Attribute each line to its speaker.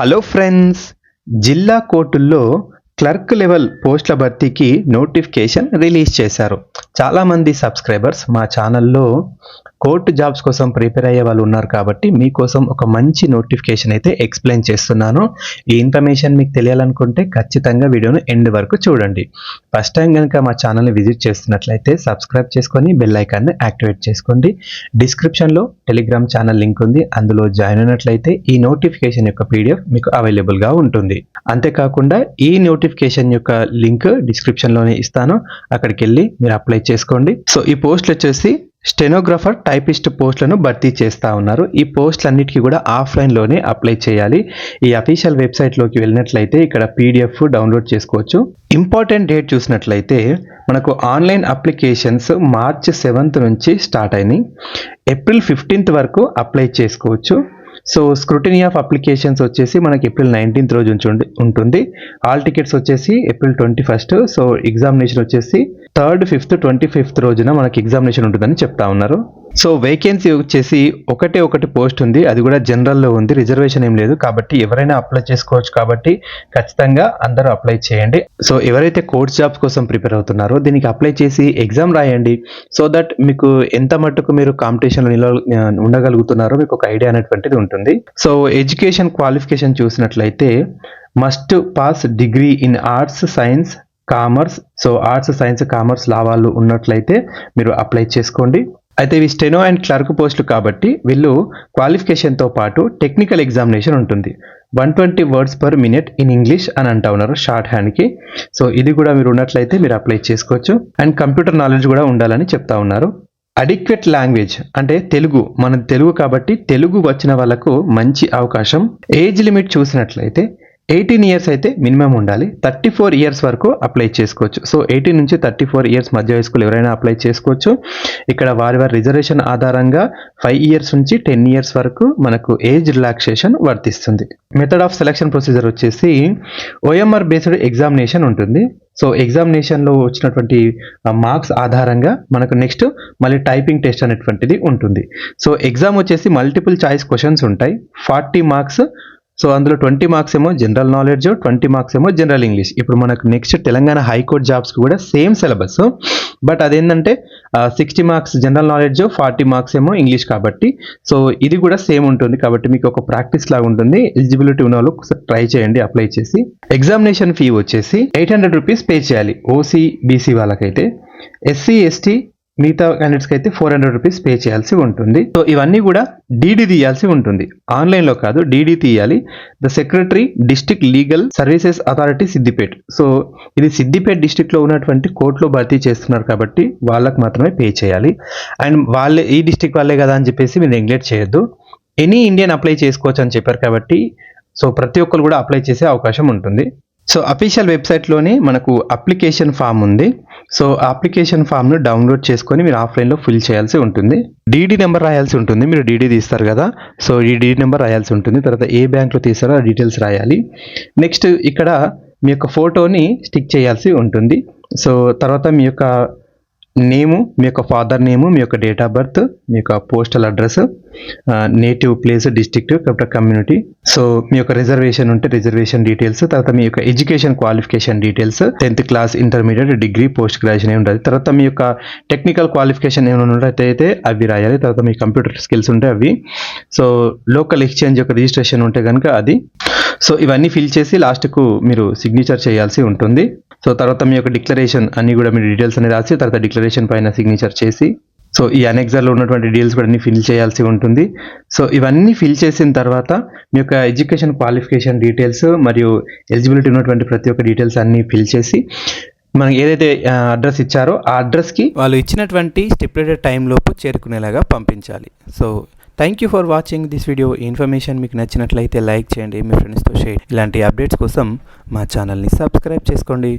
Speaker 1: Hello friends జిల్లా కోర్టుల్లో clerk level పోస్టుల భర్తీకి నోటిఫికేషన్ రిలీజ్ చేశారు. చాలామంది సబ్స్క్రైబర్స్ మా ఛానల్లో కోర్టు జాబ్స్ కోసం ప్రిపేర్ అయ్యే వాళ్ళు ఉన్నారు కాబట్టి మీకోసం ఒక మంచి నోటిఫికేషన్ అయితే ఎక్స్ప్లెయిన్ చేస్తున్నాను. ఈ ఇన్ఫర్మేషన్ మీకు తెలియాలనుకుంటే ఖచ్చితంగా వీడియోను ఎండ్ వరకు చూడండి. ఫస్ట్ టైం కనుక మా ఛానల్ని విజిట్ చేస్తున్నట్లయితే సబ్స్క్రైబ్ చేసుకొని బెల్ ఐకాన్ని యాక్టివేట్ చేసుకోండి. డిస్క్రిప్షన్లో టెలిగ్రామ్ ఛానల్ లింక్ ఉంది. అందులో జాయిన్ అయినట్లయితే ఈ నోటిఫికేషన్ యొక్క పీడిఎఫ్ మీకు అవైలబుల్గా ఉంటుంది. అంతేకాకుండా ఈ నోటిఫికేషన్ యొక్క లింక్ డిస్క్రిప్షన్లోనే ఇస్తాను. అక్కడికి వెళ్ళి మీరు అప్లై చేసుకోండి. సో ఈ పోస్ట్లు వచ్చేసి స్టెనోగ్రాఫర్ టైపిస్ట్ పోస్టులను భర్తీ చేస్తూ ఉన్నారు. ఈ పోస్టులన్నిటికీ కూడా ఆఫ్లైన్లోనే అప్లై చేయాలి. ఈ అఫీషియల్ వెబ్సైట్లోకి వెళ్ళినట్లయితే ఇక్కడ పీడిఎఫ్ డౌన్లోడ్ చేసుకోవచ్చు. ఇంపార్టెంట్ డేట్ చూసినట్లయితే మనకు ఆన్లైన్ అప్లికేషన్స్ మార్చ్ సెవెంత్ నుంచి స్టార్ట్ అయినాయి. ఏప్రిల్ ఫిఫ్టీన్త్ వరకు అప్లై చేసుకోవచ్చు. సో స్క్రూటినీ ఆఫ్ అప్లికేషన్స్ వచ్చేసి మనకి ఏప్రిల్ నైన్టీన్త్ రోజు ఉంచుండి- ఉంటుంది. ఆల్ టికెట్స్ వచ్చేసి April twenty first so examination వచ్చేసి థర్డ్ ఫిఫ్త్ ట్వంటీ ఫిఫ్త్ రోజున మనకి ఎగ్జామినేషన్ ఉంటుందని చెప్తా ఉన్నారు. సో వేకెన్సీ వచ్చేసి ఒకటే ఒకటి పోస్ట్ ఉంది. అది కూడా జనరల్లో ఉంది. రిజర్వేషన్ ఏం లేదు. కాబట్టి ఎవరైనా అప్లై చేసుకోవచ్చు కాబట్టి ఖచ్చితంగా అందరూ అప్లై చేయండి. సో ఎవరైతే కోర్స్ జాబ్స్ కోసం ప్రిపేర్ అవుతున్నారో దీనికి అప్లై చేసి ఎగ్జామ్ రాయండి. సో దట్ మీకు ఎంత మట్టుకు మీరు కాంపిటీషన్లో నిల ఉండగలుగుతున్నారో మీకు ఒక ఐడియా అనేటువంటిది ఉంటుంది. సో ఎడ్యుకేషన్ క్వాలిఫికేషన్ చూసినట్లయితే must pass degree in arts science commerce so arts science commerce లావాళ్ళు ఉన్నట్లయితే మీరు అప్లై చేసుకోండి. అయితే ఇవి స్టెనో అండ్ క్లర్క్ పోస్టులు కాబట్టి వీళ్ళు క్వాలిఫికేషన్తో పాటు టెక్నికల్ ఎగ్జామినేషన్ ఉంటుంది. One twenty words per minute in English అని అంటా ఉన్నారు షార్ట్ హ్యాండ్కి సో ఇది కూడా మీరు ఉన్నట్లయితే మీరు అప్లై చేసుకోవచ్చు. అండ్ కంప్యూటర్ నాలెడ్జ్ కూడా ఉండాలని చెప్తా ఉన్నారు. అడిక్వెట్ లాంగ్వేజ్ అంటే తెలుగు. మన తెలుగు కాబట్టి తెలుగు వచ్చిన వాళ్ళకు మంచి అవకాశం. ఏజ్ లిమిట్ చూసినట్లయితే ఎయిటీన్ ఇయర్స్ అయితే మినిమం ఉండాలి. థర్టీ ఫోర్ ఇయర్స్ వరకు అప్లై చేసుకోవచ్చు. సో ఎయిటీన్ నుంచి థర్టీ ఫోర్ ఇయర్స్ మధ్య వయస్కులు ఎవరైనా అప్లై చేసుకోవచ్చు. ఇక్కడ వారి వారి రిజర్వేషన్ ఆధారంగా ఫైవ్ ఇయర్స్ నుంచి టెన్ ఇయర్స్ వరకు మనకు ఏజ్ రిలాక్సేషన్ వర్తిస్తుంది. మెథడ్ ఆఫ్ సెలక్షన్ ప్రొసీజర్ వచ్చేసి ఓఎంఆర్ బేస్డ్ ఎగ్జామినేషన్ ఉంటుంది. సో ఎగ్జామినేషన్లో వచ్చినటువంటి మార్క్స్ ఆధారంగా మనకు నెక్స్ట్ మళ్ళీ టైపింగ్ టెస్ట్ అనేటువంటిది ఉంటుంది. సో ఎగ్జామ్ వచ్చేసి మల్టిపుల్ చాయిస్ క్వశ్చన్స్ ఉంటాయి. ఫార్టీ మార్క్స్ సో అందులో ట్వంటీ మార్క్స్ ఏమో జనరల్ నాలెడ్జ్ ట్వంటీ మార్క్స్ ఏమో జనరల్ ఇంగ్లీష్. ఇప్పుడు మనకు నెక్స్ట్ తెలంగాణ హైకోర్టు జాబ్స్కి కూడా సేమ్ సిలబస్ బట్ అదేంటంటే sixty marks general knowledge forty marks ఏమో ఇంగ్లీష్ కాబట్టి. సో ఇది కూడా సేమ్ ఉంటుంది కాబట్టి మీకు ఒక ప్రాక్టీస్ లాగా ఉంటుంది. ఎలిజిబిలిటీ ఉన్న వాళ్ళు ట్రై చేయండి అప్లై చేసి. ఎగ్జామినేషన్ ఫీ వచ్చేసి ఎయిట్ హండ్రెడ్ రూపీస్ పే చేయాలి. ఓసీ బీసీ వాళ్ళకైతే. ఎస్సీ ఎస్టీ మిగతా క్యాండిడేట్స్కి అయితే ఫోర్ హండ్రెడ్ రూపీస్ పే చేయాల్సి ఉంటుంది. సో ఇవన్నీ కూడా డీడీ తీయాల్సి ఉంటుంది. ఆన్లైన్లో కాదు డీడీ తీయాలి. The secretary district legal services authority Siddipet so ఇది సిద్దిపేట్ డిస్ట్రిక్ట్లో ఉన్నటువంటి కోర్టులో భర్తీ చేస్తున్నారు కాబట్టి వాళ్ళకి మాత్రమే పే చేయాలి. అండ్ వాళ్ళే ఈ డిస్టిక్ వాళ్ళే కదా అని చెప్పేసి మీరు నెగ్లెక్ట్ చేయొద్దు. ఎనీ ఇండియన్ అప్లై చేసుకోవచ్చు అని చెప్పారు కాబట్టి సో ప్రతి ఒక్కరు కూడా అప్లై చేసే అవకాశం ఉంటుంది. సో అఫీషియల్ వెబ్సైట్లోనే మనకు అప్లికేషన్ ఫామ్ ఉంది. సో అప్లికేషన్ ఫామ్ను డౌన్లోడ్ చేసుకొని మీరు ఆఫ్లైన్లో ఫిల్ చేయాల్సి ఉంటుంది. డీడీ నెంబర్ రాయాల్సి ఉంటుంది. మీరు డీడీ తీస్తారు కదా. సో ఈ డీడీ నెంబర్ రాయాల్సి ఉంటుంది. తర్వాత ఏ బ్యాంక్లో తీస్తారో ఆ డీటెయిల్స్ రాయాలి. నెక్స్ట్ ఇక్కడ మీ యొక్క ఫోటోని స్టిక్ చేయాల్సి ఉంటుంది. సో తర్వాత మీ యొక్క నేము మీ యొక్క ఫాదర్ నేము మీ యొక్క డేట్ ఆఫ్ బర్త్ మీ యొక్క postal address native place district కాబట్టి కమ్యూనిటీ. సో మీ యొక్క రిజర్వేషన్ ఉంటే రిజర్వేషన్ డీటెయిల్స్ తర్వాత మీ యొక్క education qualification details tenth class intermediate degree post graduation ఏమి ఉండాలి తర్వాత మీ యొక్క టెక్నికల్ క్వాలిఫికేషన్ ఏమైనా ఉన్నట్టయితే అవి రాయాలి. తర్వాత మీ కంప్యూటర్ స్కిల్స్ ఉంటే అవి. సో లోకల్ ఎక్స్చేంజ్ యొక్క రిజిస్ట్రేషన్ ఉంటే కనుక అది. సో ఇవన్నీ ఫిల్ చేసి లాస్ట్కు మీరు సిగ్నేచర్ చేయాల్సి ఉంటుంది. సో తర్వాత మీ యొక్క డిక్లరేషన్ అన్ని కూడా మీ డీటెయిల్స్ అనేది రాసి తర్వాత డిక్లరేషన్ పైన సిగ్నేచర్ చేసి సో ఈ అనెక్జర్లో ఉన్నటువంటి డీటెయిల్స్ కూడా అన్ని ఫిల్ చేయాల్సి ఉంటుంది. సో ఇవన్నీ ఫిల్ చేసిన తర్వాత మీ యొక్క ఎడ్యుకేషన్ క్వాలిఫికేషన్ డీటెయిల్స్ మరియు ఎలిజిబిలిటీ ఉన్నటువంటి ప్రతి ఒక్క డీటెయిల్స్ అన్ని ఫిల్ చేసి మనం ఏదైతే అడ్రస్ ఇచ్చారో ఆ అడ్రస్కి
Speaker 2: వాళ్ళు ఇచ్చినటువంటి స్టిపులేటెడ్ టైంలోపు చేరుకునేలాగా పంపించాలి. So thank you for watching this video ఈ ఇన్ఫర్మేషన్ మీకు నచ్చినట్లయితే లైక్ చేయండి మీ ఫ్రెండ్స్తో షేర్ ఇలాంటి అప్డేట్స్ కోసం మా ఛానల్ని సబ్స్క్రైబ్ చేసుకోండి.